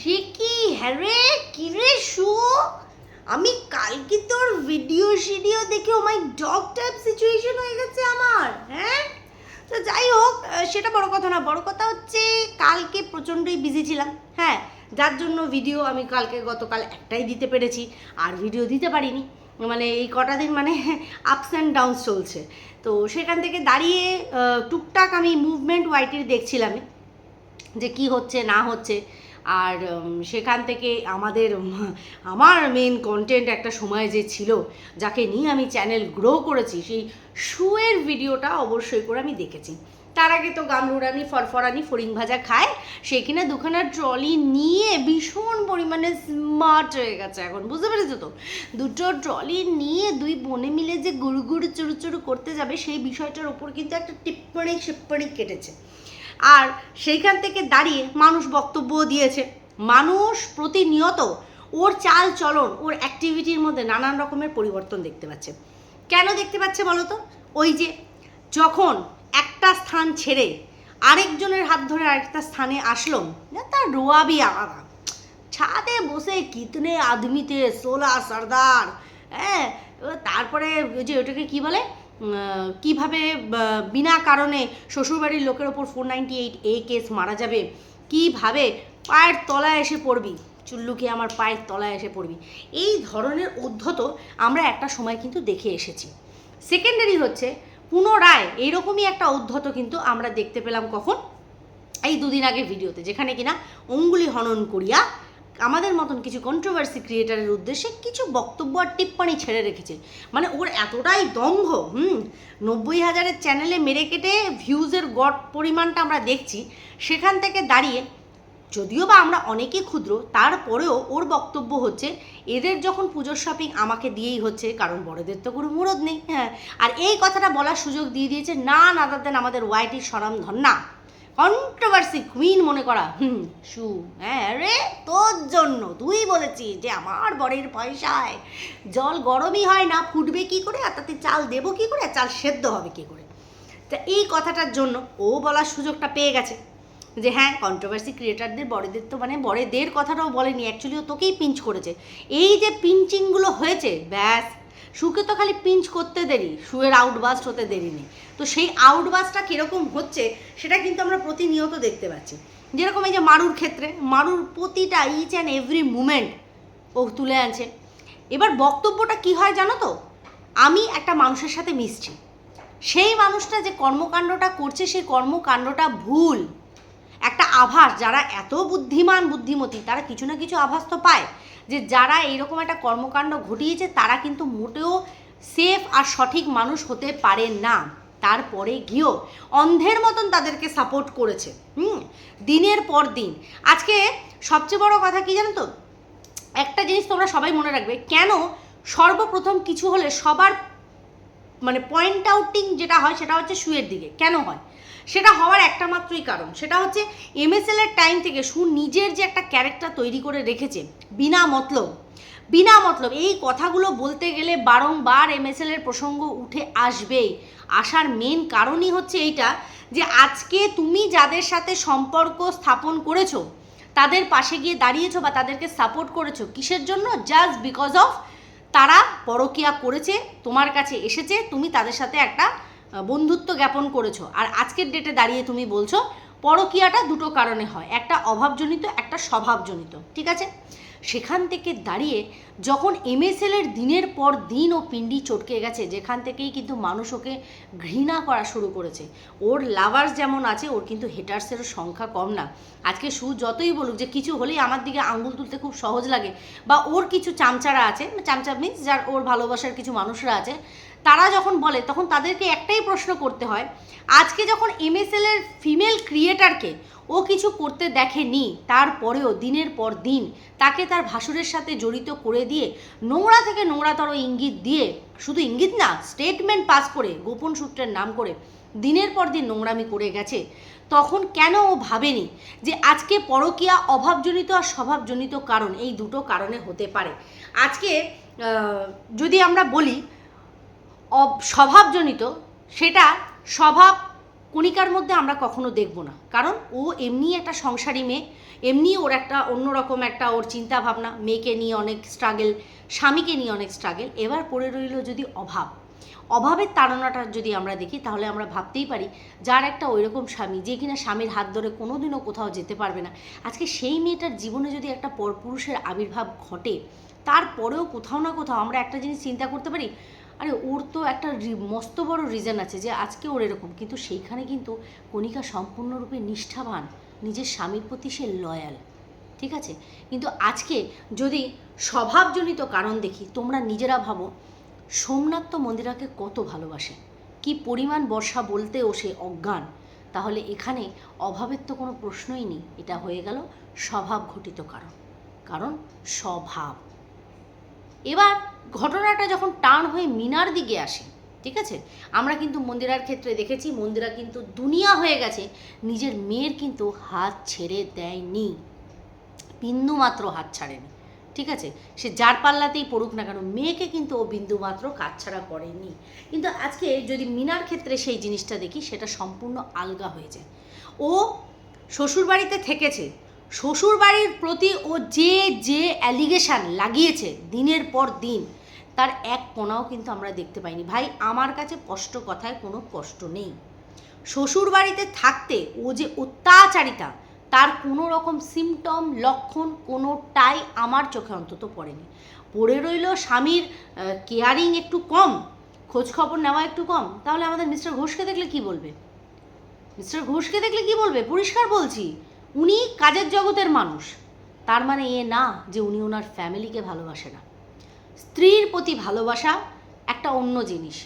সে কি হ্যারে কিরে শু? আমি কালকে তোর ভিডিও শিডিও দেখে oh my dog type situation হয়ে গেছে আমার হ্যাঁ? তো যাই হোক সেটা বড় কথা না, বড় কথা হচ্ছে কালকে প্রচণ্ডই বিজি ছিলাম হ্যাঁ? যার জন্য ভিডিও আমি কালকে গতকাল একটাই দিতে পেরেছি, আর ভিডিও দিতে পারিনি। মানে এই কটা দিন মানে আপস অ্যান্ড ডাউনস চলছে। তো সেখান থেকে দাঁড়িয়ে টুকটাক আমি মুভমেন্ট ওয়াইটির দেখছিলাম যে কি হচ্ছে, না হচ্ছে। আর সেখান থেকে আমাদের আমার মেন কন্টেন্ট একটা সময় যে ছিল, যাকে নিয়ে আমি চ্যানেল গ্রো করেছি, সেই শুয়ের ভিডিওটা অবশ্যই করে আমি দেখেছি। তার আগে তো গামলুড়ানি ফরফরানি, ফড়িং ভাজা খায়, সে কিনা দুখানা ট্রলি নিয়ে ভীষণ পরিমাণে স্মার্ট হয়ে গেছে এখন, বুঝতে পেরেছ তো? দুটো ট্রলি নিয়ে দুই বোনে মিলে যে গুরু গুরু চুরু চুরু করতে যাবে, সেই বিষয়টার ওপর কিন্তু একটা টিপ্পণি শিপ্পণি কেটেছে। আর সেইখান থেকে দাঁড়িয়ে মানুষ বক্তব্য দিয়েছে। মানুষ প্রতিনিয়ত ওর চাল চলন, ওর অ্যাক্টিভিটির মধ্যে নানান রকমের পরিবর্তন দেখতে পাচ্ছে। কেন দেখতে পাচ্ছে বলো তো ওই যে যখন একটা স্থান ছেড়ে আরেকজনের হাত ধরে আরেকটা স্থানে আসলো তার রোয়াবি আলাদা। ছাদে বসে কিতনে আদমিতে, সোলা, সর্দার হ্যাঁ তারপরে যে ওটাকে কি বলে? কীভাবে বিনা কারণে শ্বশুরবাড়ির লোকের ওপর four ninety eight A case মারা যাবে? কীভাবে পায়ের তলায় এসে পড়বি? চুল্লুকে আমার পায়ের তলায় এসে পড়বি। এই ধরনের উদ্ধত আমরা একটা সময় কিন্তু দেখে এসেছি। সেকেন্ডারি হচ্ছে, পুনরায় এইরকমই একটা উদ্ধত কিন্তু আমরা দেখতে পেলাম কখন? এই দুদিন আগে ভিডিওতে যেখানে কিনা অঙ্গুলি হনন করিয়া আমাদের মতন কিছু কন্ট্রোভার্সি ক্রিয়েটারের উদ্দেশ্যে কিছু বক্তব্য আর টিপ্পণী ছেড়ে রেখেছে। মানে ওর এতটাই দম্ভ হুম? নব্বই হাজারের চ্যানেলে মেরে কেটে ভিউজের গড় পরিমাণটা আমরা দেখছি, সেখান থেকে দাঁড়িয়ে যদিও বা আমরা অনেকেই ক্ষুদ্র, তারপরেও ওর বক্তব্য হচ্ছে, এদের যখন পুজোর শপিং আমাকে দিয়েই হচ্ছে, কারণ বড়দের তো কোনো মুরদ নেই হ্যাঁ। আর এই কথাটা বলার সুযোগ দিয়ে দিয়েছে, না নাদার দেন আমাদের ওয়াইটির সরম ধন্না। কন্ট্রোভার্সি কুইন মনে করা। হুম শু হ্যাঁ রে, তোর জন্য। তুই বলেছিস যে আমার বরের পয়সায় জল গরমই হয় না, ফুটবে কি করে? আর তাতে চাল দেবো কি করে? চাল সেদ্ধ হবে কি করে? তা এই কথাটার জন্য ও বলার সুযোগটা পেয়ে গেছে। যে হ্যাঁ কন্ট্রোভার্সি ক্রিয়েটারদের বড়দের তো মানে বড়দের কথাটাও বলেনি। অ্যাকচুয়ালি ও তোকেই পিঞ্চ করেছে। এই যে পিঞ্চিংগুলো হয়েছে, ব্যাস। শুকে তো খালি পিঞ্চ করতে দেরি শুয়ের আউটবাস্ট হতে দেরি নেই। তো সেই আউটবাস্টটা কীরকম হচ্ছে, সেটা কিন্তু আমরা প্রতিনিয়ত দেখতে পাচ্ছি। যেরকম এই যে মারুর ক্ষেত্রে, মারুর প্রতিটা ইচ অ্যান্ড এভরি মুমেন্ট ও তুলে আনছে। এবার বক্তব্যটা কি হয় জানো তো? আমি একটা মানুষের সাথে মিশছি। সেই মানুষটা যে কর্মকাণ্ডটা করছে, সেই কর্মকাণ্ডটা ভুল। একটা আভাস, যারা এত বুদ্ধিমান, বুদ্ধিমতী, তারা কিছু না কিছু আভাস তো পায়। যে যারা এইরকম একটা কর্মকাণ্ড ঘটিয়েছে, তারা কিন্তু মোটেও সেফ আর সঠিক মানুষ হতে পারে না। তারপরে গিয়েও অন্ধের মতন তাদেরকে সাপোর্ট করেছে। হুম? দিনের পর দিন। আজকে সবচেয়ে বড় কথা কি জানো তো? একটা জিনিস তোমরা সবাই মনে রাখবে, কেন সর্বপ্রথম কিছু হলে সবার মানে পয়েন্ট আউটিং যেটা হয়, সেটা হচ্ছে শুয়ের দিকে। কেন হয়? সেটা হওয়ার একটা মাত্রই কারণ। সেটা হচ্ছে এমএসএল এর টাইম থেকে সু নিজের যে একটা ক্যারেক্টার তৈরি করে রেখেছে, বিনা মতলব। বিনা মতলব, এই কথাগুলো বলতে গেলে বারংবার এমএসএল এর প্রসঙ্গ উঠে আসবেই। আসার মেন কারণই হচ্ছে এইটা যে আজকে তুমি যাদের সাথে সম্পর্ক স্থাপন করেছ, তাদের পাশে গিয়ে দাঁড়িয়েছো বা তাদেরকে সাপোর্ট করেছ, কিসের জন্য? জাস্ট বিকজ অফ তারা পরকিয়া করেছে, তোমার কাছে এসেছে, তুমি তাদের সাথে একটা বন্ধুত্ব জ্ঞাপন করেছ। আর আজকের ডেটে দাঁড়িয়ে তুমি বলছো, পরকিয়াটা দুটো কারণে হয়, একটা অভাবজনিত, একটা স্বভাবজনিত, ঠিক আছে? সেখান থেকে দাঁড়িয়ে যখন এমএসএল এর দিনের পর দিন ও পিন্ডি চটকে গেছে, যেখান থেকেই কিন্তু মানুষ ওকে ঘৃণা করা শুরু করেছে। ওর লাভার্স যেমন আছে, ওর কিন্তু হেটার্সেরও সংখ্যা কম না। আজকে সু যতই বলুক যে কিছু হলেই আমার দিকে আঙ্গুল তুলতে খুব সহজ লাগে, বা ওর কিছু চামচারা আছে, চামচা মিন্স যার ওর ভালোবাসার কিছু মানুষরা আছে তারা যখন বলে, তখন তাদেরকে একটাই প্রশ্ন করতে হয়, আজকে যখন এমএসএল এর ফিমেল ক্রিয়েটারকে ও কিছু করতে দেখেনি, তারপরেও দিনের পর দিন তাকে তার ভাসুরের সাথে জড়িত করে দিয়ে নোংরা থেকে নোংরাতর ইঙ্গিত দিয়ে, শুধু ইঙ্গিত না স্টেটমেন্ট পাস করে, গোপন সূত্রের নাম করে দিনের পর দিন নোংরামি করে গেছে। তখন কেন ও ভাবেনি যে আজকে পরকীয়া অভাবজনিত আর স্বভাবজনিত কারণ, এই দুটো কারণে হতে পারে? আজকে যদি আমরা বলি স্বভাবজনিত, সেটা স্বভাব কণিকার মধ্যে আমরা কখনো দেখব না। কারণ ও এমনি একটা সংসারী মেয়ে এমনি ওর একটা অন্যরকম একটা ওর চিন্তা ভাবনা মেয়েকে নিয়ে অনেক স্ট্রাগেল স্বামীকে নিয়ে অনেক স্ট্রাগেল এবার পড়ে রইল যদি অভাব। অভাবের তাড়নাটা যদি আমরা দেখি, তাহলে আমরা ভাবতেই পারি, যার একটা ওইরকম স্বামী, যে কিনা স্বামীর হাত ধরে কোনোদিনও কোথাও যেতে পারবে না। আজকে সেই মেয়েটার জীবনে যদি একটা পরপুরুষের আবির্ভাব ঘটে, তারপরেও কোথাও না কোথাও আমরা একটা জিনিস চিন্তা করতে পারি আরে ওর তো একটা মস্ত বড় রিজন আছে যে আজকে ওর এরকম। কিন্তু সেইখানে কিন্তু কণিকা সম্পূর্ণরূপে নিষ্ঠাবান। নিজের স্বামীর প্রতি সে লয়াল ঠিক আছে? কিন্তু আজকে যদি স্বভাবজনিত কারণ দেখি, তোমরা নিজেরা ভাবো, সোমনাথ তো মন্দিরাকে কত ভালোবাসে। কি পরিমাণ বর্ষা বলতেও সে অজ্ঞান। তাহলে এখানে অভাবের তো কোনো প্রশ্নই নেই। এটা হয়ে গেল স্বভাব ঘটিত কারণ। কারণ স্বভাব। এবার ঘটনাটা যখন টার্ন হয়ে মিনার দিকে আসে, ঠিক আছে? আমরা কিন্তু মন্দিরার ক্ষেত্রে দেখেছি, মন্দিরা কিন্তু দুনিয়া হয়ে গেছে, নিজের মেয়ের কিন্তু হাত ছেড়ে দেয়নি। বিন্দু মাত্র হাত ছাড়েনি, ঠিক আছে? সে যার পাল্লাতেই পড়ুক না কেন, মেয়েকে কিন্তু ও বিন্দু মাত্র কাছছাড়া করেনি। কিন্তু আজকে যদি মিনার ক্ষেত্রে সেই জিনিসটা দেখি, সেটা সম্পূর্ণ আলগা হয়ে যায়। ও শ্বশুরবাড়িতে থেকেছে, শ্বশুরবাড়ির প্রতি ও যে যে অ্যালিগেশন লাগিয়েছে দিনের পর দিন তার এক কোনাও কিন্তু আমরা দেখতে পাইনি। ভাই, আমার কাছে কষ্ট কথায় কোনো কষ্ট নেই। শ্বশুর বাড়িতে থাকতে ও যে অত্যাচারিতা, তার কোনো রকম সিমটম লক্ষণ কোনোটাই আমার চোখে অন্তত পড়েনি। পড়ে রইল স্বামীর কেয়ারিং একটু কম খোঁজ খবর নেওয়া একটু কম। তাহলে আমাদের মিস্টার ঘোষকে দেখলে কি বলবে? মিস্টার ঘোষকে দেখলে কি বলবে? পরিষ্কার বলছি, উনি কাজের জগতের মানুষ। তার মানে এ না যে উনি ওনার ফ্যামিলিকে ভালোবাসে না। স্ত্রীর প্রতি ভালোবাসা একটা অন্য জিনিস।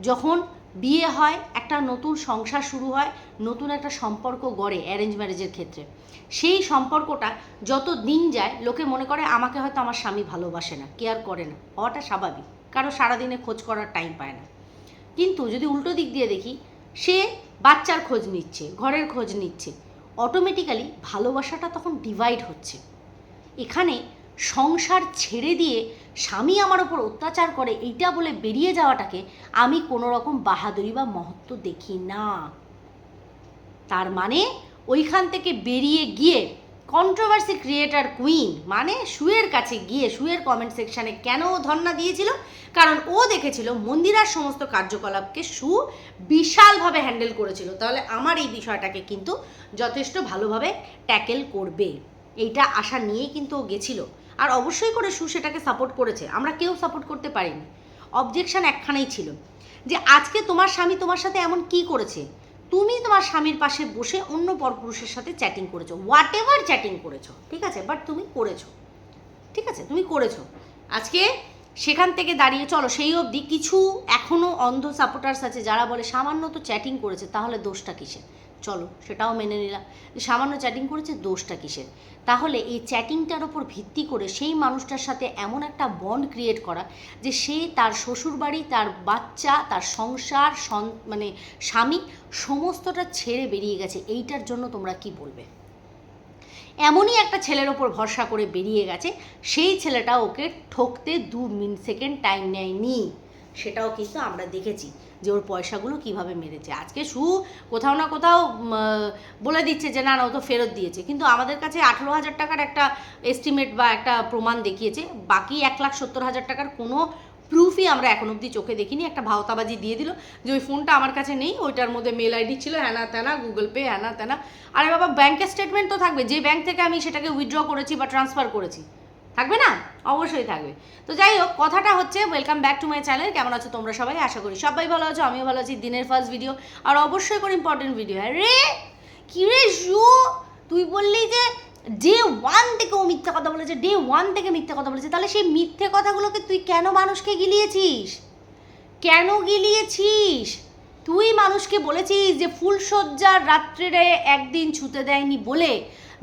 যখন বিয়ে হয়, একটা নতুন সংসার শুরু হয়, নতুন একটা সম্পর্ক গড়ে অ্যারেঞ্জ ম্যারেজের ক্ষেত্রে। সেই সম্পর্কটা যত দিন যায়, লোকে মনে করে আমাকে হয়তো আমার স্বামী ভালোবাসে না কেয়ার করে না। হওয়াটা স্বাভাবিক। কারও সারাদিনে খোঁজ করার টাইম পায় না। কিন্তু যদি উল্টো দিক দিয়ে দেখি, সে বাচ্চার খোঁজ নিচ্ছে, ঘরের খোঁজ নিচ্ছে অটোমেটিক্যালি ভালোবাসাটা তখন ডিভাইড হচ্ছে। এখানে সংসার ছেড়ে দিয়ে স্বামী আমার ওপর অত্যাচার করে, এইটা বলে বেরিয়ে যাওয়াটাকে আমি কোনো রকম বাহাদুরি বা মহত্ব দেখি না। তার মানে ওইখান থেকে বেরিয়ে গিয়ে কন্ট্রোভার্সি ক্রিয়েটার কুইন মানে সুয়ের কাছে গিয়ে, সুয়ের কমেন্ট সেকশানে কেন ধর্ণা দিয়েছিল? কারণ ও দেখেছিল মন্দিরার সমস্ত কার্যকলাপকে সু বিশালভাবে হ্যান্ডেল করেছিল। তাহলে আমার এই বিষয়টাকে কিন্তু যথেষ্ট ভালোভাবে ট্যাকেল করবে। এইটা আশা নিয়েই কিন্তু ও গেছিল। আর অবশ্যই করে সু সেটাকে সাপোর্ট করেছে। আমরা কেউ সাপোর্ট করতে পারিনি। অবজেকশন একখানেই ছিল। যে আজকে তোমার স্বামী তোমার সাথে এমন কি করেছে? তুমি তোমার স্বামীর পাশে বসে অন্য পরপুরুষের সাথে চ্যাটিং করেছ। হোয়াট এভার চ্যাটিং করেছ, ঠিক আছে? বাট তুমি করেছ। ঠিক আছে? তুমি করেছ। আজকে সেখান থেকে দাঁড়িয়ে চলো, সেই অবধি কিছু এখনও অন্ধ সাপোর্টার্স আছে যারা বলে সামান্য তো চ্যাটিং করেছে, তাহলে দোষটা কিসের? চলো, সেটাও মেনে নিলাম। যে সামান্য চ্যাটিং করেছে, দোষটা কিসের? তাহলে এই চ্যাটিংটার ওপর ভিত্তি করে সেই মানুষটার সাথে এমন একটা বন্ড ক্রিয়েট করা যে সে তার শ্বশুরবাড়ি, তার বাচ্চা, তার সংসার, সন- মানে স্বামী সমস্তটা ছেড়ে বেরিয়ে গেছে। এইটার জন্য তোমরা কি বলবে? এমনই একটা ছেলের ওপর ভরসা করে বেরিয়ে গেছে, সেই ছেলেটা ওকে ঠকতে দু মিনিট সেকেন্ড টাইম নেয়নি। সেটাও কিন্তু আমরা দেখেছি যে ওর পয়সাগুলো কীভাবে মেরেছে। আজকে সু কোথাও না কোথাও বলে দিচ্ছে যে, না না, ও তো ফেরত দিয়েছে। কিন্তু আমাদের কাছে আঠেরো হাজার টাকার একটা এস্টিমেট বা একটা প্রমাণ দেখিয়েছে। বাকি এক লাখ সত্তর হাজার টাকার কোনো প্রুফই আমরা এখন অবধি চোখে দেখিনি। একটা ভাওতাবাজি দিয়ে দিল যে, ওই ফোনটা আমার কাছে নেই, ওইটার মধ্যে মেল আইডি ছিল, হ্যানা ত্যানা গুগল পে হ্যানা ত্যানা। আরে বাবা ব্যাংকের স্টেটমেন্ট তো থাকবে। যে ব্যাংক থেকে আমি সেটাকে উইথড্র করেছি বা ট্রান্সফার করেছি। থাকবে না? অবশ্যই থাকবে। তো যাই হোক, কথাটা হচ্ছে welcome back to my channel কেমন আছো তোমরা সবাই? আশা করি সবাই ভালো আছো, আমিও ভালো আছি। দিনের ফার্স্ট ভিডিও আর অবশ্যই করে ইম্পর্টেন্ট ভিডিও হ্যাঁ রে কি রে শু তুই বললি যে ডে ওয়ান থেকে ও মিথ্যা কথা বলেছে ডে ওয়ান থেকে মিথ্যা কথা বলেছে। তাহলে সেই মিথ্যে কথাগুলোকে তুই কেন মানুষকে গিলিয়েছিস? কেন গিলিয়েছিস? তুই মানুষকে বলেছিস যে ফুলশয্যার রাত্রে একদিন ছুতে দেয়নি বলে।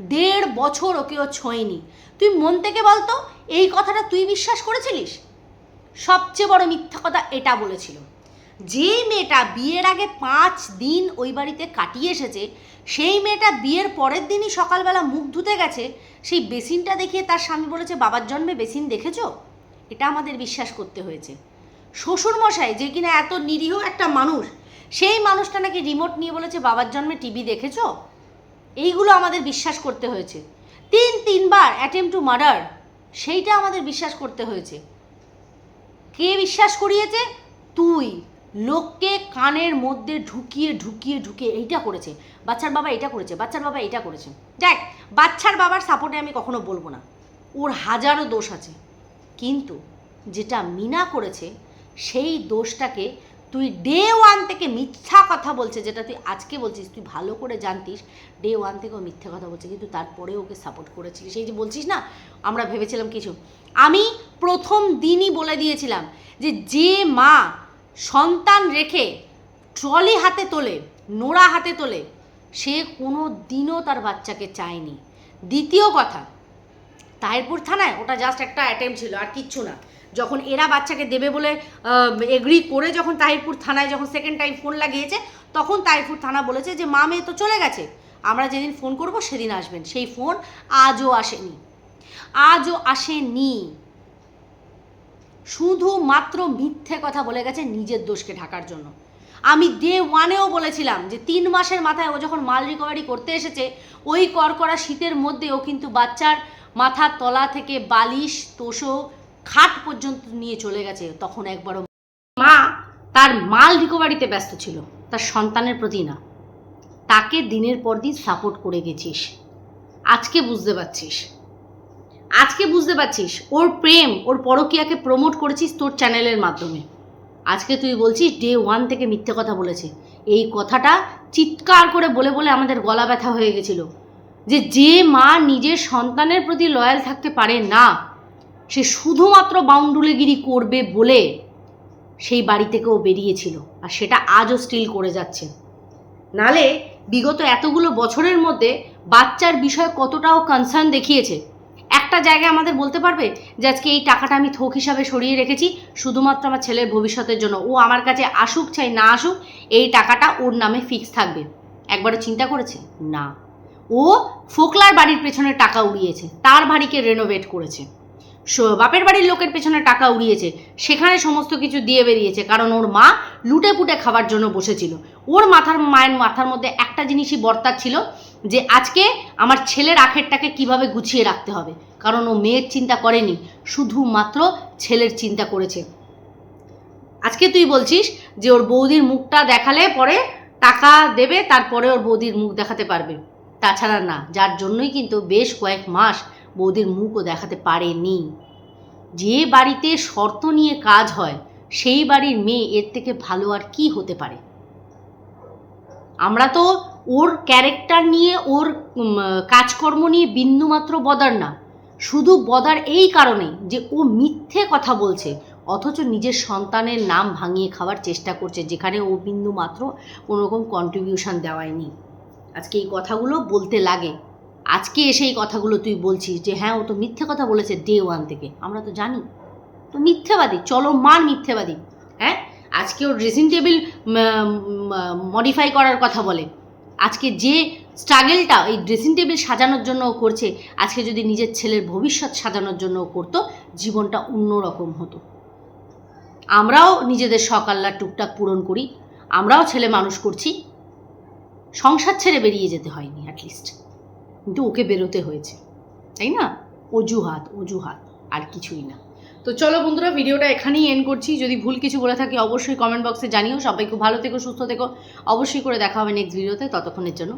দেড় বছর ওকে ও ছোঁয়নি। তুই মন থেকে বলতো, এই কথাটা তুই বিশ্বাস করেছিলিস? সবচেয়ে বড় মিথ্যা কথা এটা বলেছিল। যেই মেয়েটা বিয়ের আগে পাঁচ দিন ওই বাড়িতে কাটিয়ে এসেছে, সেই মেয়েটা বিয়ের পরের দিনই সকালবেলা মুখ ধুতে গেছে, সেই বেসিনটা দেখিয়ে তার স্বামী বলেছে, বাবার জন্মে বেসিন দেখেছ? এটা আমাদের বিশ্বাস করতে হয়েছে। শ্বশুরমশাই, যে কিনা এত নিরীহ একটা মানুষ, সেই মানুষটা নাকি রিমোট নিয়ে বলেছে, বাবার জন্মে টিভি দেখেছ? এইগুলো আমাদের বিশ্বাস করতে হয়েছে। তিন, তিনবার অ্যাটেম্প টু মার্ডার সেইটা আমাদের বিশ্বাস করতে হয়েছে। কে বিশ্বাস করিয়েছে? তুই। লোককে কানের মধ্যে ঢুকিয়ে ঢুকিয়ে ঢুকিয়ে এইটা করেছে। বাচ্চার বাবা এটা করেছে, বাচ্চার বাবা এটা করেছে। দেখ, বাচ্চার বাবার সাপোর্টে আমি কখনো বলব না। ওর হাজারো দোষ আছে। কিন্তু যেটা মিনা করেছে, সেই দোষটাকে তুই ডে ওয়ান থেকে মিথ্যা কথা বলছে, যেটা তুই আজকে বলছিস, তুই ভালো করে জানতিস ডে ওয়ান থেকে ও মিথ্যা কথা বলছে, কিন্তু তারপরে ওকে সাপোর্ট করেছিলি সেই যে বলছিস না, আমরা ভেবেছিলাম কিছু। আমি প্রথম দিনই বলে দিয়েছিলাম যে যে মা সন্তান রেখে ট্রলি হাতে তোলে, নোড়া হাতে তোলে, সে কোনো দিনও তার বাচ্চাকে চায়নি। দ্বিতীয় কথা তাহিরপুর থানায় ওটা জাস্ট একটা অ্যাটেম্প ছিল, আর কিচ্ছু না। যখন এরা বাচ্চাকে দেবে বলে এগ্রি করে যখন তাহিরপুর থানায় যখন সেকেন্ড টাইম ফোন লাগিয়েছে, তখন তাহিরপুর থানা বলেছে যে, মা, মেয়ে তো চলে গেছে। আমরা যেদিন ফোন করব সেদিন আসবেন। সেই ফোন আজও আসেনি। আজও আসেনি। শুধুমাত্র মিথ্যে কথা বলে গেছে নিজের দোষকে ঢাকার জন্য। আমি ডে ওয়ানেও বলেছিলাম যে, তিন মাসের মাথায় ও যখন মাল রিকভারি করতে এসেছে, ওই করকরা শীতের মধ্যে ও কিন্তু বাচ্চার মাথার তলা থেকে বালিশ তোষো খাট পর্যন্ত নিয়ে চলে গেছে, তখন একবারও মা তার মাল রিকভারিতে ব্যস্ত ছিল, তার সন্তানের প্রতি না। তাকে দিনের পর দিন সাপোর্ট করে গেছিস। আজকে বুঝতে পারছিস। আজকে বুঝতে পারছিস, ওর প্রেম, ওর পরকীয়াকে প্রমোট করেছিস তোর চ্যানেলের মাধ্যমে। আজকে তুই বলছিস ডে ওয়ান থেকে মিথ্যে কথা বলেছে। এই কথাটা চিৎকার করে বলে বলে আমাদের গলা ব্যথা হয়ে গেছিল। যে যে মা নিজের সন্তানের প্রতি লয়াল থাকতে পারে না সে শুধুমাত্র বাউন্ডুলেগিরি করবে বলে সেই বাড়ি থেকেও বেরিয়েছিল আর সেটা আজও স্টিল করে যাচ্ছে। নালে বিগত এতগুলো বছরের মধ্যে বাচ্চার বিষয়ে কতটাও কনসার্ন দেখিয়েছে। একটা জায়গায় আমাদের বলতে পারবে যে আজকে এই টাকাটা আমি থোক হিসাবে সরিয়ে রেখেছি, শুধুমাত্র আমার ছেলের ভবিষ্যতের জন্য। ও আমার কাছে আসুক চাই না আসুক, এই টাকাটা ওর নামে ফিক্স থাকবে। একবারও চিন্তা করেছে? না। ও ফোকলার বাড়ির পেছনে টাকা উড়িয়েছে, তার বাড়িকে রেনোভেট করেছে। বাপের বাড়ির লোকের পেছনে টাকা উড়িয়েছে, সেখানে সমস্ত কিছু দিয়ে বেরিয়েছে, কারণ ওর মা লুটে পুটে খাবার জন্য বসেছিল। ওর মাথার, মায়ের মাথার মধ্যে একটা জিনিসই বর্তার ছিল, যে আজকে আমার ছেলের আখেরটাকে কীভাবে গুছিয়ে রাখতে হবে, কারণ ও মেয়ের চিন্তা করেনি, শুধুমাত্র ছেলের চিন্তা করেছে। আজকে তুই বলছিস যে ওর বৌদির মুখটা দেখালে পরে টাকা দেবে, তারপরে ওর বৌদির মুখ দেখাতে পারবে। তাছাড়া না, যার জন্যই কিন্তু বেশ কয়েক মাস বৌদির মুখও দেখাতে পারেনি। যে বাড়িতে শর্ত নিয়ে কাজ হয়, সেই বাড়ির মেয়ে এর থেকে ভালো আর কি হতে পারে? আমরা তো ওর ক্যারেক্টার নিয়ে, ওর কাজকর্ম নিয়ে বিন্দুমাত্র বদার না। শুধু বদার এই কারণে যে ও মিথ্যে কথা বলছে, অথচ নিজের সন্তানের নাম ভাঙিয়ে খাওয়ার চেষ্টা করছে, যেখানে ও বিন্দু মাত্র কোনো রকম কন্ট্রিবিউশন দেওয়ায়নি। আজকে এই কথাগুলো বলতে লাগে। আজকে এসে এই কথাগুলো তুই বলছিস যে হ্যাঁ ও তো মিথ্যে কথা বলেছে ডে ওয়ান থেকে। আমরা তো জানি। তো মিথ্যেবাদী চলো মান মিথ্যেবাদী। হ্যাঁ? আজকে ওর ড্রেসিং টেবিল মডিফাই করার কথা বলে। আজকে যে স্ট্রাগেলটা এই ড্রেসিং টেবিল সাজানোর জন্য ও করছে, আজকে যদি নিজের ছেলের ভবিষ্যৎ সাজানোর জন্য ও করতো, জীবনটা অন্যরকম হতো। আমরাও নিজেদের সকাল্লা টুকটাক পূরণ করি। আমরাও ছেলে মানুষ করছি। সংসার ছেড়ে বেরিয়ে যেতে হয়নি অ্যাটলিস্ট কিন্তু ওকে বেরোতে হয়েছে, তাই না? অজুহাত অজুহাত, আর কিছুই না। তো চলো বন্ধুরা, ভিডিওটা এখানেই এন্ড করছি। যদি ভুল কিছু বলে থাকি, অবশ্যই কমেন্ট বক্সে জানিও। সবাই খুব ভালো থেকো, সুস্থ থেকো। অবশ্যই করে দেখা হবে নেক্সট ভিডিওতে ততক্ষণের জন্য